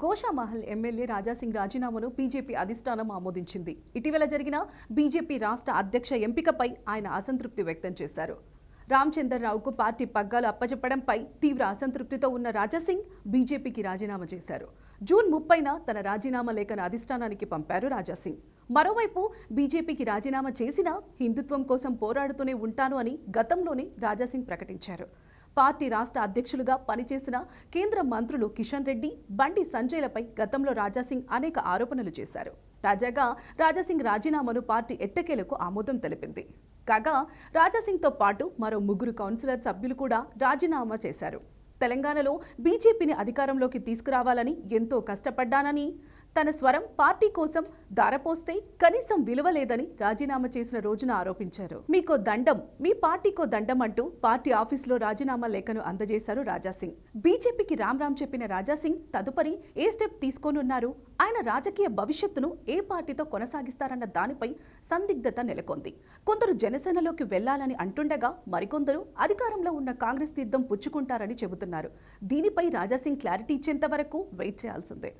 Goshamahal MLA Raja Singh రాజీనామాను BJP అధిష్టానం ఆమోదించింది. ఇటీవల జరిగిన బీజేపీ రాష్ట్ర అధ్యక్ష ఎంపికపై ఆయన అసంతృప్తి వ్యక్తం చేశారు. రామచంద్రరావుకు పార్టీ పగ్గాలు అప్పచెప్పడంపై తీవ్ర అసంతృప్తితో ఉన్న రాజాసింగ్ బీజేపీకి రాజీనామా చేశారు. జూన్ ముప్పైన తన రాజీనామా లేఖను అధిష్టానానికి పంపారు రాజాసింగ్. మరోవైపు బీజేపీకి రాజీనామా చేసినా హిందుత్వం కోసం పోరాడుతూనే ఉంటాను అని గతంలోనే రాజాసింగ్ ప్రకటించారు. పార్టీ రాష్ట్ర అధ్యక్షులుగా పనిచేసిన కేంద్ర మంత్రులు కిషన్ రెడ్డి బండి సంజయ్లపై గతంలో రాజాసింగ్ అనేక ఆరోపణలు చేశారు. తాజాగా రాజాసింగ్ రాజీనామాను పార్టీ ఎట్టకేలకు ఆమోదం తెలిపింది. కాగా రాజాసింగ్తో పాటు మరో ముగ్గురు కౌన్సిలర్ సభ్యులు కూడా రాజీనామా చేశారు. తెలంగాణలో బీజేపీని అధికారంలోకి తీసుకురావాలని ఎంతో కష్టపడ్డానని తన స్వరం పార్టీ కోసం దారపోస్తే కనీసం విలువ లేదని రాజీనామా చేసిన రోజున ఆరోపించారు. మీకో దండం మీ పార్టీకో దండం అంటూ పార్టీ ఆఫీసులో రాజీనామా లేఖను అందజేశారు రాజాసింగ్. బీజేపీకి రామ్ రామ్ చెప్పిన రాజాసింగ్ తదుపరి ఏ స్టెప్ తీసుకోనున్నారు? ఆయన రాజకీయ భవిష్యత్తును ఏ పార్టీతో కొనసాగిస్తారన్న దానిపై సందిగ్ధత నెలకొంది. కొందరు జనసేనలోకి వెళ్ళాలని అంటుండగా మరికొందరు అధికారంలో ఉన్న కాంగ్రెస్ తీర్థం పుచ్చుకుంటారని చెబుతున్నారు. దీనిపై రాజాసింగ్ క్లారిటీ ఇచ్చేంత వరకు వెయిట్ చేయాల్సిందే.